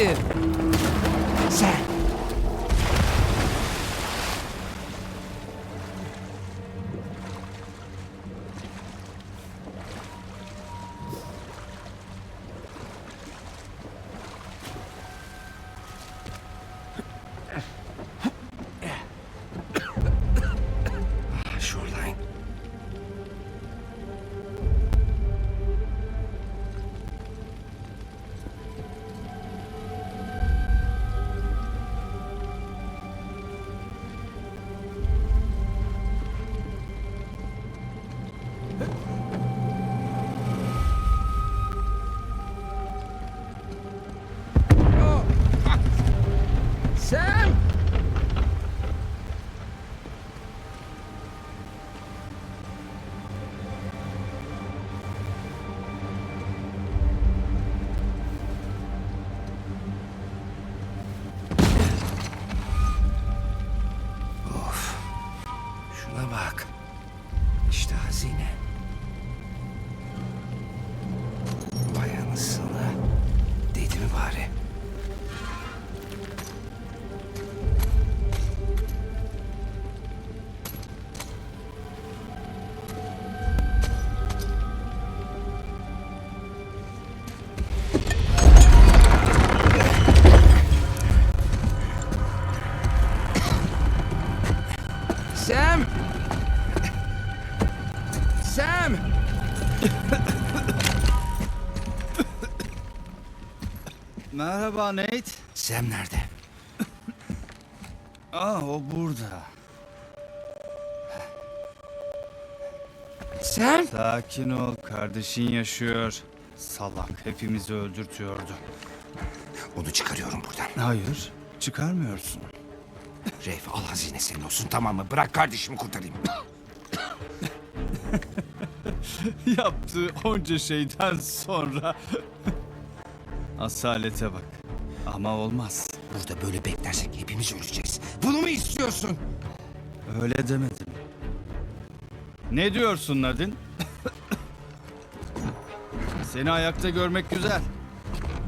Ah siktir. Merhaba Nate. Sam nerede? Aa o burada. Sam? Sakin ol kardeşin yaşıyor. Salak hepimizi öldürtüyordu. Onu çıkarıyorum buradan. Hayır çıkarmıyorsun. Reif al hazine senin olsun tamam mı? Bırak kardeşimi kurtarayım. Yaptığı onca şeyden sonra. Asalete bak. Ama olmaz. Burada böyle beklersek hepimiz öleceğiz. Bunu mu istiyorsun? Öyle demedim. Ne diyorsun Nadine? Seni ayakta görmek güzel.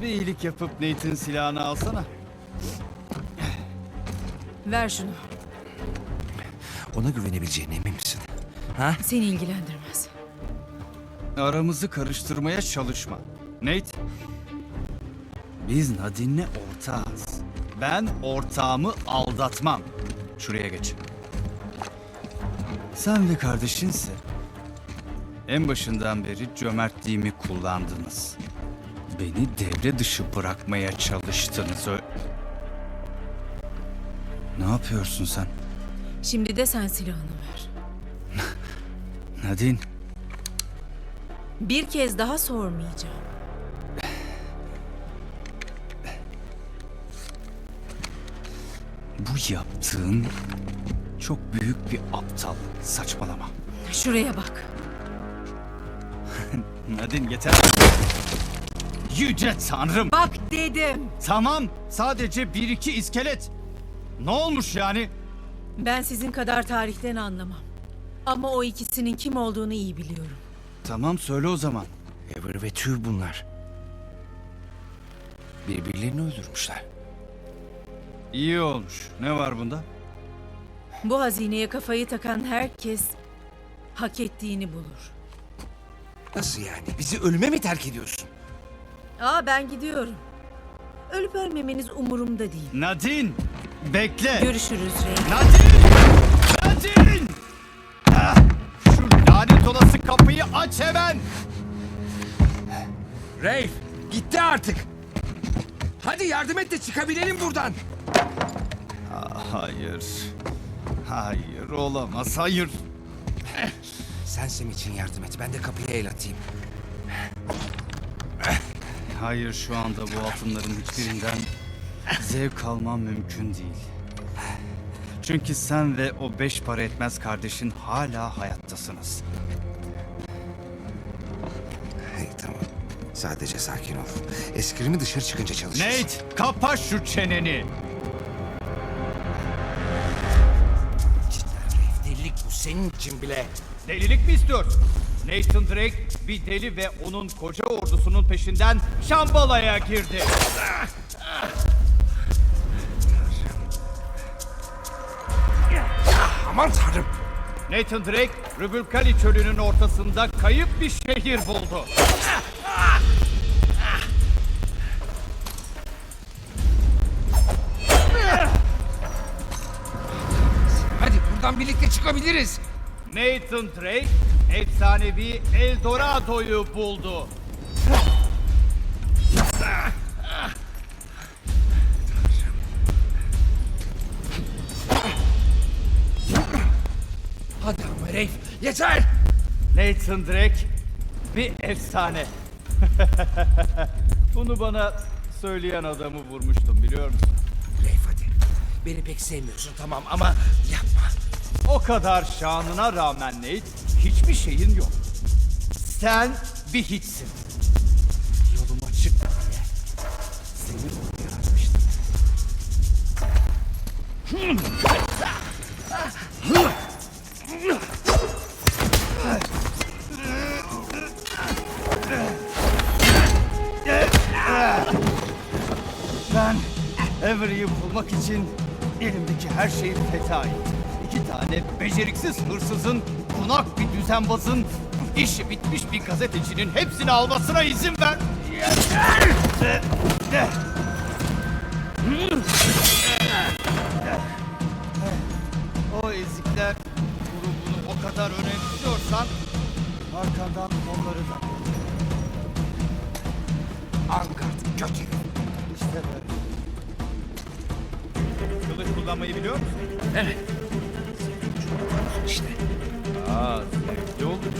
Bir iyilik yapıp Nate'in silahını alsana. Ver şunu. Ona güvenebileceğine emin misin? Ha? Seni ilgilendirmez. Aramızı karıştırmaya çalışma. Nate. Biz Nadine'le ortağız. Ben ortağımı aldatmam. Şuraya geç. Sen ve kardeşinse en başından beri cömertliğimi kullandınız. Beni devre dışı bırakmaya çalıştınız. Ö- ne yapıyorsun sen? Şimdi de sen silahını ver. Nadine, Bir kez daha sormayacağım. Bu yaptığın çok büyük bir aptal. Saçmalama. Şuraya bak. Nadine yeter. Yüce Tanrım. Bak dedim. Tamam. Sadece bir iki iskelet. Ne olmuş yani? Ben sizin kadar tarihten anlamam. Ama o ikisinin kim olduğunu iyi biliyorum. Tamam söyle o zaman. Ever ve Tüv bunlar. Birbirlerini öldürmüşler. İyi olmuş. Ne var bunda? Bu hazineye kafayı takan herkes hak ettiğini bulur. Nasıl yani? Bizi ölüme mi terk ediyorsun? Aa ben gidiyorum. Ölüp ölmemeniz umurumda değil. Nadine! Bekle! Görüşürüz Rey. Nadine! Nadine! Ah, Şu lanet olası kapıyı aç hemen! Reif gitti artık. Hadi yardım et de çıkabilelim buradan. Hayır. Hayır olamaz hayır. Sen Sam için yardım et. Ben de kapıya el atayım. Hayır şu anda bu altınların hiçbirinden zevk almam mümkün değil. Çünkü sen ve o beş para etmez kardeşin hala hayattasınız. Hey tamam. Sadece sakin ol. Eskrimi dışarı çıkınca çalışırız. Nate kapa şu çeneni. Delilik bu senin için bile. Delilik mi istiyorsun? Nathan Drake bir deli ve onun koca ordusunun peşinden Şambala'ya girdi. Aman tanrım. Nathan Drake, Rübülkali çölünün ortasında kayıp bir şehir buldu. Buradan birlikte çıkabiliriz. Nathan Drake, efsanevi Eldorado'yu buldu. Hadi ama Reif yeter. Nathan Drake, bir efsane. Bunu bana söyleyen adamı vurmuştum biliyor musun? Reif hadi. Beni pek sevmiyorsun tamam ama yapma. O kadar şanına rağmen Nate, hiçbir şeyin yok. Sen bir hiçsin. Yolum açık diye seni buraya yaratmıştım. Ben Avery'i bulmak için elimdeki her şeyi feda ettim. İki tane beceriksiz hırsızın, bunak bir düzenbazın, işi bitmiş bir gazetecinin hepsini almasına izin ver. O ezikler grubunu o kadar önemsiyorsan arkandan onları da Angard göt herif. işte böyle. Kılıç kullanmayı biliyor musun? Evet. İşte. Aa, zevkli olacak.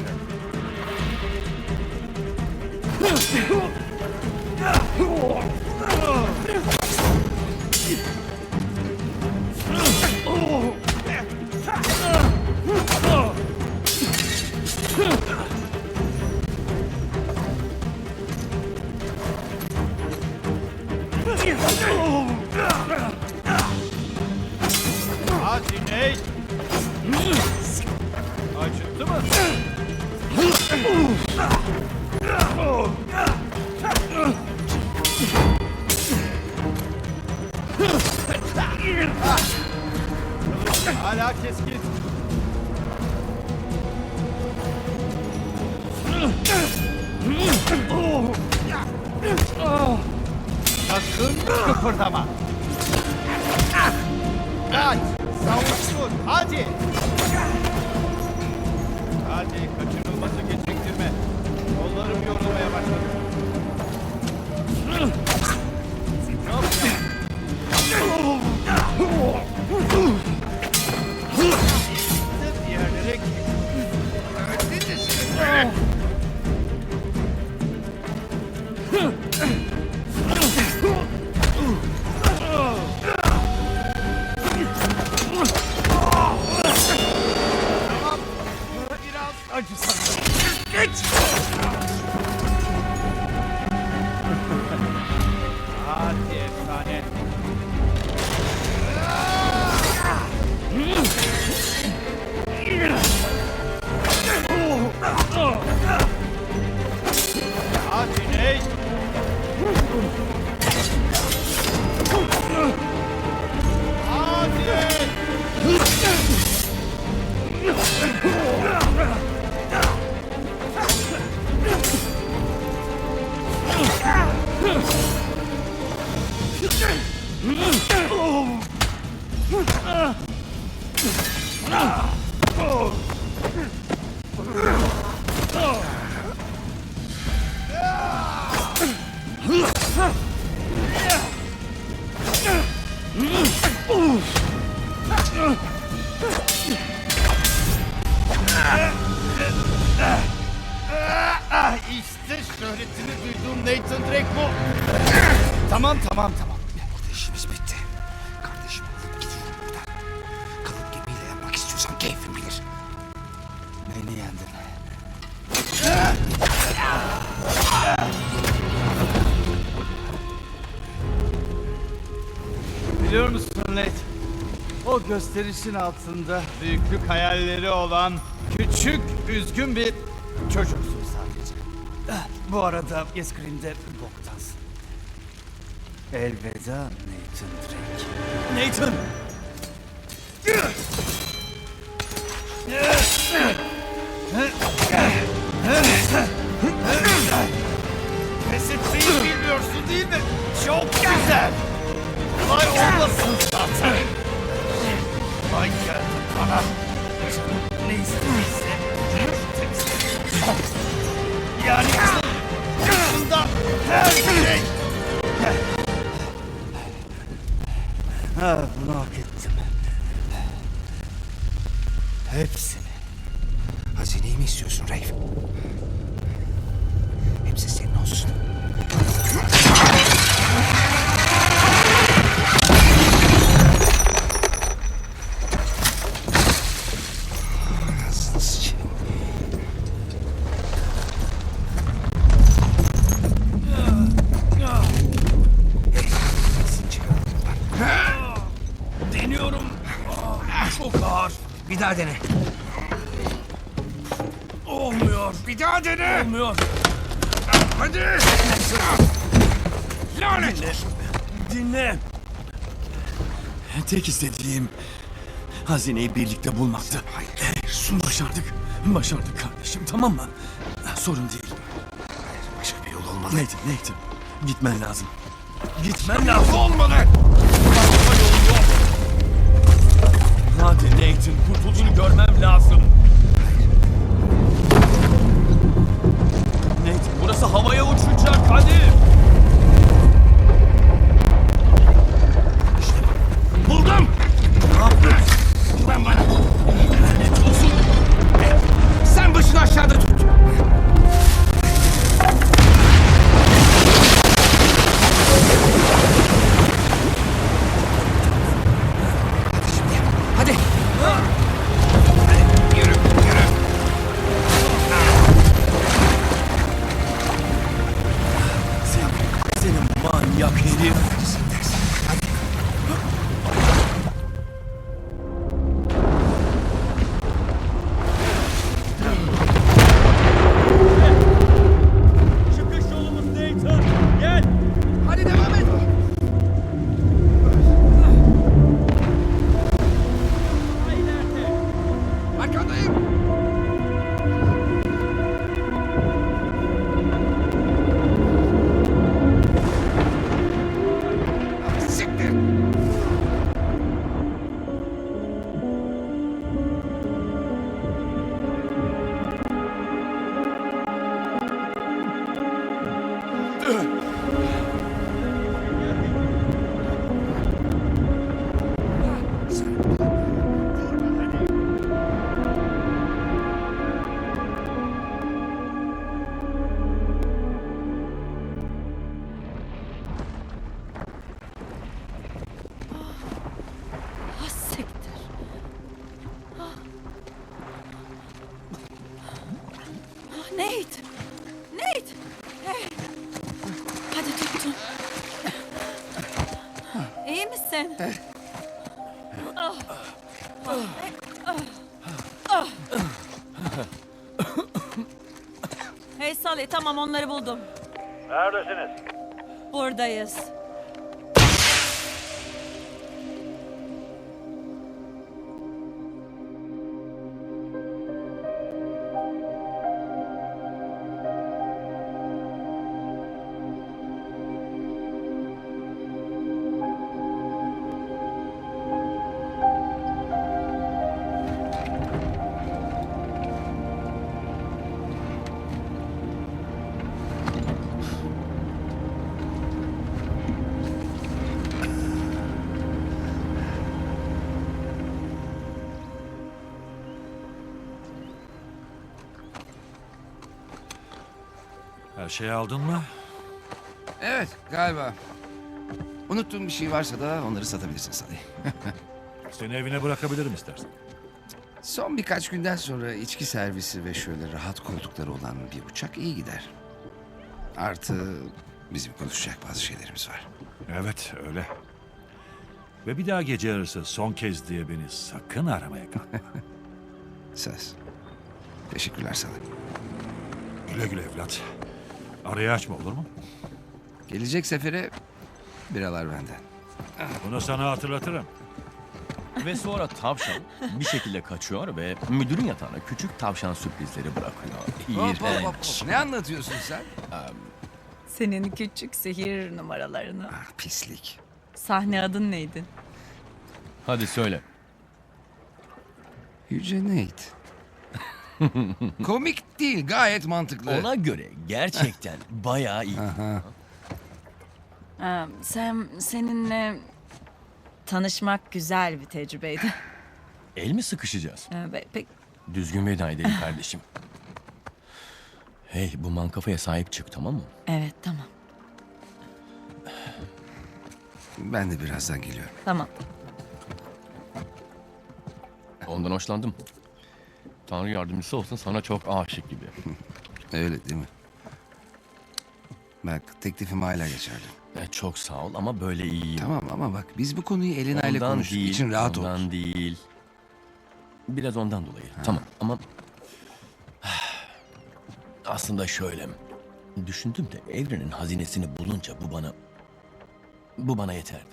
Hadi gösterişin altında büyüklük hayalleri olan küçük, üzgün bir Çocuksun sadece. Ah, Bu arada Yeskrin'de boktansın. Elveda Nathan Drake. Nathan! Pes bilmiyorsun değil mi? Çok güzel. Kolay olmasın zaten. Ay geldi bana. Ne istediyse. Yani aslında her şey. Ha, bunu hak ettim. Hepsini. Hazineyi mi istiyorsun Rafe? Hepsi senin olsun. Daha dene. Olmuyor. Bir daha dene. Olmuyor. Hadi. Lanet Dinle. Dinle. Tek istediğim hazineyi birlikte bulmaktı. Hayır, sus. Başardık. Başardık kardeşim tamam mı? Sorun değil. Hayır, başka bir yol olmalı. Nathan, Nathan. Gitmen lazım. Gitmen lazım. Olmalı. Hadi Nathan, kurtulduğunu görmem lazım. Nathan, burası havaya uçacak. Hadi. Buldum. Ne yaptın? Güven bana. Lanet olsun. Sen başını aşağıda tut. Tamam onları buldum. Neredesiniz? Buradayız. Her şeyi aldın mı? Evet galiba. Unuttuğum bir şey varsa da onları satabilirsin Salih. Seni evine bırakabilirim istersen. Son birkaç günden sonra içki servisi ve şöyle rahat koltukları olan bir uçak iyi gider. Artı bizim konuşacak bazı şeylerimiz var. Evet öyle. Ve bir daha gece yarısı son kez diye beni sakın aramaya kalkma. Söz. Teşekkürler Salih. Güle güle evlat. Arayı açma olur mu? Gelecek sefere biralar benden. Bunu sana hatırlatırım. Ve sonra tavşan bir şekilde kaçıyor ve müdürün yatağına küçük tavşan sürprizleri bırakıyor. Hop, hop, hop, İğrenç. Ne anlatıyorsun sen? Senin küçük sihir numaralarını. Ah pislik. Sahne adın neydi? Hadi söyle. Yüce Nate. Komik değil gayet mantıklı. Ona göre gerçekten bayağı iyi. Ee, Sam, seninle tanışmak güzel bir tecrübeydi. El mi sıkışacağız? Ee, pek Düzgün veda edelim kardeşim. Hey bu mankafaya sahip çık tamam mı? evet tamam. Ben de birazdan geliyorum. Tamam. Ondan hoşlandım. Tanrı yardımcısı olsun sana çok aşık gibi. Öyle değil mi? Bak teklifim hala geçerli. E, çok sağ ol ama böyle iyiyim. Tamam ama bak biz bu konuyu Elena ile Ondan konuştuk. değil, İçin rahat ondan olsun. değil. Biraz ondan dolayı. Tamam ama... Aslında şöyle. Düşündüm de evrenin hazinesini bulunca bu bana... Bu bana yeterdi.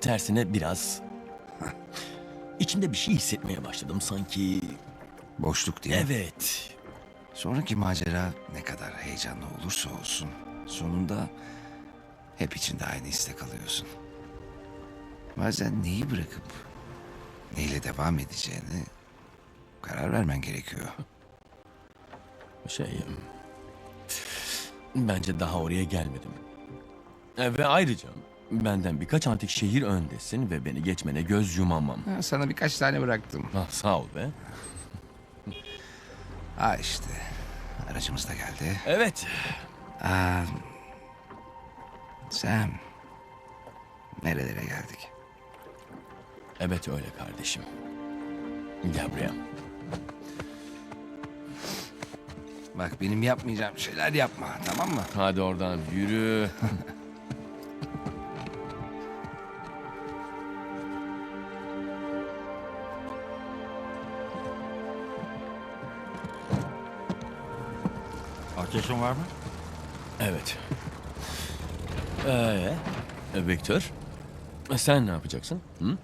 Tersine biraz... İçimde bir şey hissetmeye başladım sanki... Boşluk diye. Evet. Sonraki macera ne kadar heyecanlı olursa olsun sonunda hep içinde aynı istek alıyorsun. Bazen neyi bırakıp neyle devam edeceğini karar vermen gerekiyor. Şey... Bence daha oraya gelmedim. E, Ve ayrıca benden birkaç antik şehir öndesin ve beni geçmene göz yumamam. Ha, sana birkaç tane bıraktım. Ah, sağ ol be. Ha işte aracımız da geldi. Evet. Aa, Sam nerelere geldik? Evet öyle kardeşim. Gel buraya. Bak benim yapmayacağım şeyler yapma tamam mı? Hadi oradan yürü. Ateşin var mı? Evet. Ee, Victor. Sen ne yapacaksın? Hı?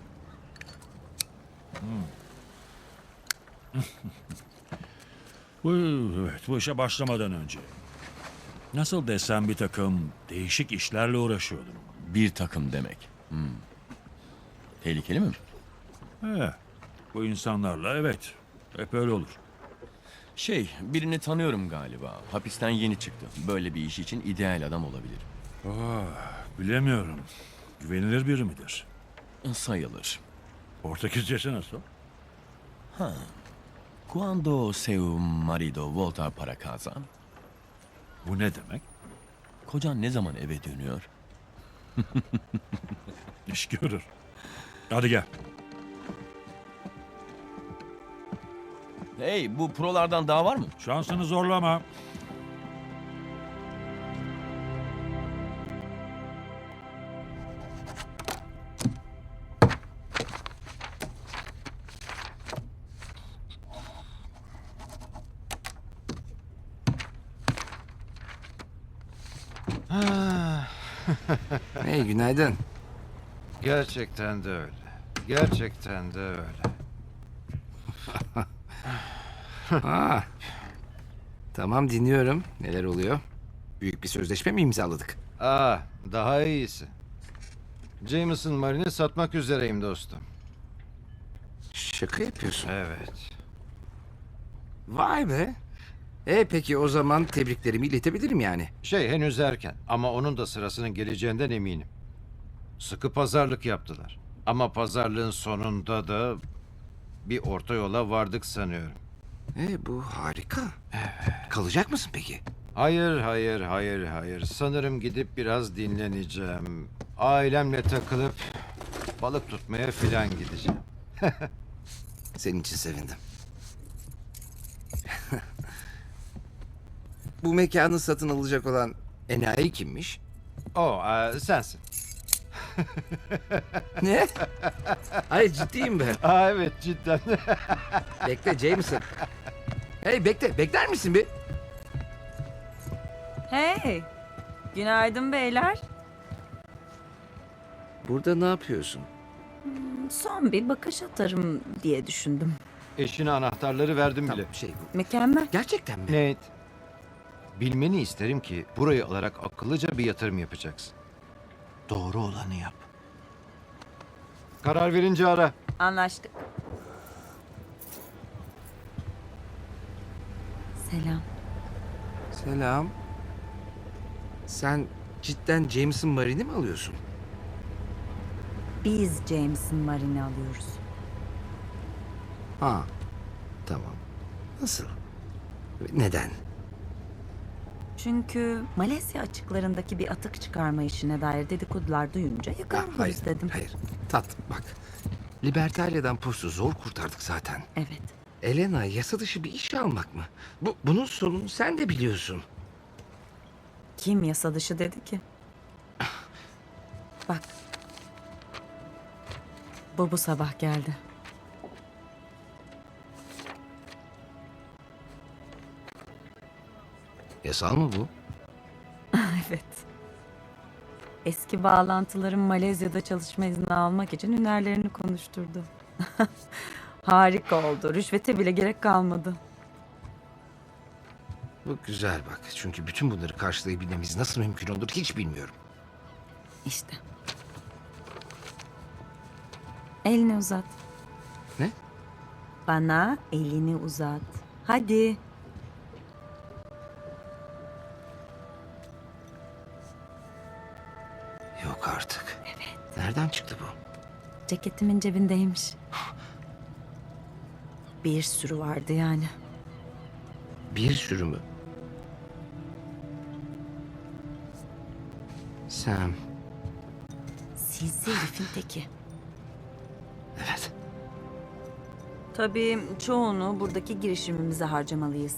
Bu, evet, bu işe başlamadan önce. Nasıl desem bir takım değişik işlerle uğraşıyordum. Bir takım demek. Hmm. Tehlikeli mi? He, bu insanlarla evet. Hep öyle olur. Şey, birini tanıyorum galiba. Hapisten yeni çıktı. Böyle bir iş için ideal adam olabilir. Bilemiyorum. Güvenilir biri midir? Sayılır. Portekizcesi nasıl? Cuando seu marido volta para casa? Bu ne demek? Kocan ne zaman eve dönüyor? İş görür. Hadi gel. Hey, bu prolardan daha var mı? Şansını zorlama. Hey günaydın. Gerçekten de öyle. Gerçekten de öyle. Ha. Tamam dinliyorum. Neler oluyor? Büyük bir sözleşme mi imzaladık? Aa, daha iyisi. Jameson Marine'i satmak üzereyim dostum. Şaka yapıyorsun. Evet. Vay be. E peki o zaman tebriklerimi iletebilirim yani. Şey henüz erken ama onun da sırasının geleceğinden eminim. Sıkı pazarlık yaptılar. Ama pazarlığın sonunda da bir orta yola vardık sanıyorum. E bu harika. Evet. Kalacak mısın peki? Hayır, hayır, hayır, hayır. Sanırım gidip biraz dinleneceğim. Ailemle takılıp balık tutmaya filan gideceğim. Senin için sevindim. bu mekanı satın alacak olan enayi kimmiş? O, e, sensin. Ne? Hayır ciddiyim ben. Aa, evet cidden. Bekle Jameson. Hey bekle, bekler misin bir? Hey, günaydın beyler. Burada ne yapıyorsun? Son bir bakış atarım diye düşündüm. Eşine anahtarları verdim bile. Tamam şey bu. Mükemmel. Gerçekten mi? Nate, bilmeni isterim ki burayı alarak akıllıca bir yatırım yapacaksın. Doğru olanı yap. Karar verince ara. Anlaştık. Selam. Selam. Sen cidden Jameson Marine'i mi alıyorsun? Biz James'in Marini alıyoruz. Ha. Tamam. Nasıl? Neden? Çünkü Malezya açıklarındaki bir atık çıkarma işine dair dedikodular duyunca Ha, yakalanırız dedim. Hayır. Tat bak. Libertalia'dan postu zor kurtardık zaten. Evet. Elena yasa dışı bir iş almak mı? Bu, bunun sonunu sen de biliyorsun. Kim yasa dışı dedi ki? Bak. Bu bu sabah geldi. Yasal mı bu? Evet. Eski bağlantıların Malezya'da çalışma izni almak için hünerlerini konuşturdu. Harika oldu. Rüşvete bile gerek kalmadı. Bu güzel bak. Çünkü bütün bunları karşılayabilmemiz nasıl mümkün olur hiç bilmiyorum. İşte. Elini uzat. Ne? Bana elini uzat. Hadi. Yok artık. Evet. Nereden çıktı bu? Ceketimin cebindeymiş. Bir sürü vardı yani. Bir sürü mü? Sam. Sinsi herifin teki. Evet. Tabii çoğunu buradaki girişimimize harcamalıyız.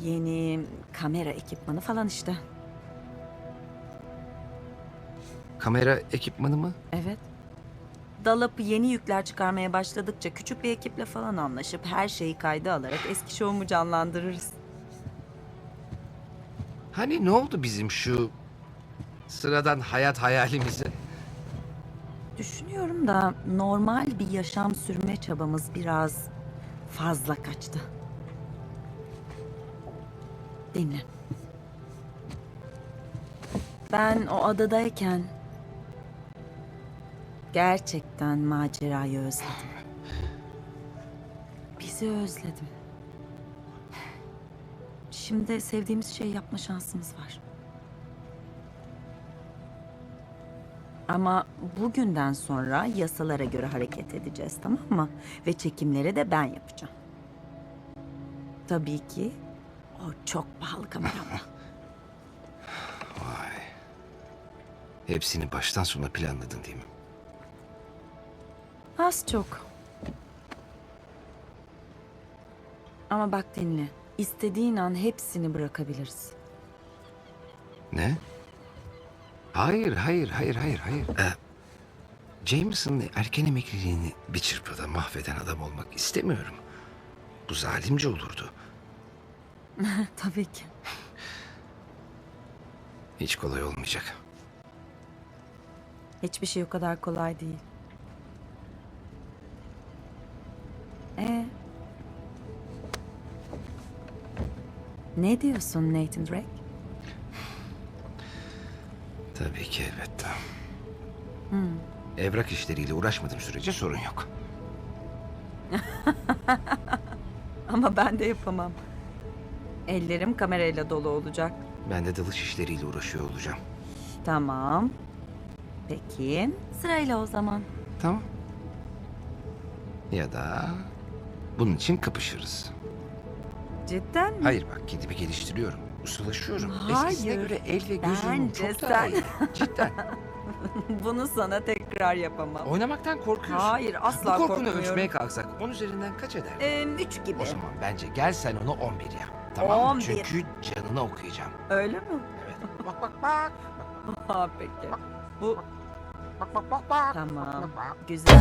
Yeni kamera ekipmanı falan işte. Kamera ekipmanı mı? Evet. Dalap'ı yeni yükler çıkarmaya başladıkça küçük bir ekiple falan anlaşıp her şeyi kayda alarak eski şovumu canlandırırız. Hani ne oldu bizim şu sıradan hayat hayalimize? Düşünüyorum da normal bir yaşam sürme çabamız biraz fazla kaçtı. Dinle. Ben o adadayken gerçekten macerayı özledim. Bizi özledim. Şimdi sevdiğimiz şeyi yapma şansımız var. Ama bugünden sonra yasalara göre hareket edeceğiz tamam mı? Ve çekimleri de ben yapacağım. Tabii ki o çok pahalı kameramla. Vay. Hepsini baştan sona planladın değil mi? Az çok. Ama bak dinle. İstediğin an hepsini bırakabiliriz. Ne? Hayır, hayır, hayır, hayır, hayır. Ee, Jameson'ın erken emekliliğini bir çırpıda mahveden adam olmak istemiyorum. Bu zalimce olurdu. Tabii ki. Hiç kolay olmayacak. Hiçbir şey o kadar kolay değil. Ne diyorsun Nathan Drake? Tabii ki elbette. Evrak işleriyle uğraşmadığım sürece sorun yok. Ama ben de yapamam. Ellerim kamerayla dolu olacak. Ben de dalış işleriyle uğraşıyor olacağım. Tamam. Peki. Sırayla o zaman. Tamam. Ya da bunun için kapışırız. Cidden mi? Hayır bak kendimi geliştiriyorum. Ustalaşıyorum. Eskisine Hayır, göre el ve göz uyumum bence çok daha sen- iyi. Cidden. Bunu sana tekrar yapamam. Oynamaktan korkuyorsun. Hayır, asla Bu korkunu korkmuyorum. ölçmeye kalksak 10 üzerinden kaç eder? Ee, üç gibi. O zaman bence gel sen onu 11 yap. Tamam mı? 11. Çünkü canını okuyacağım. Öyle mi? Evet. Bak bak bak. Ha peki. Bu Bak bak bak bak. tamam. Güzel.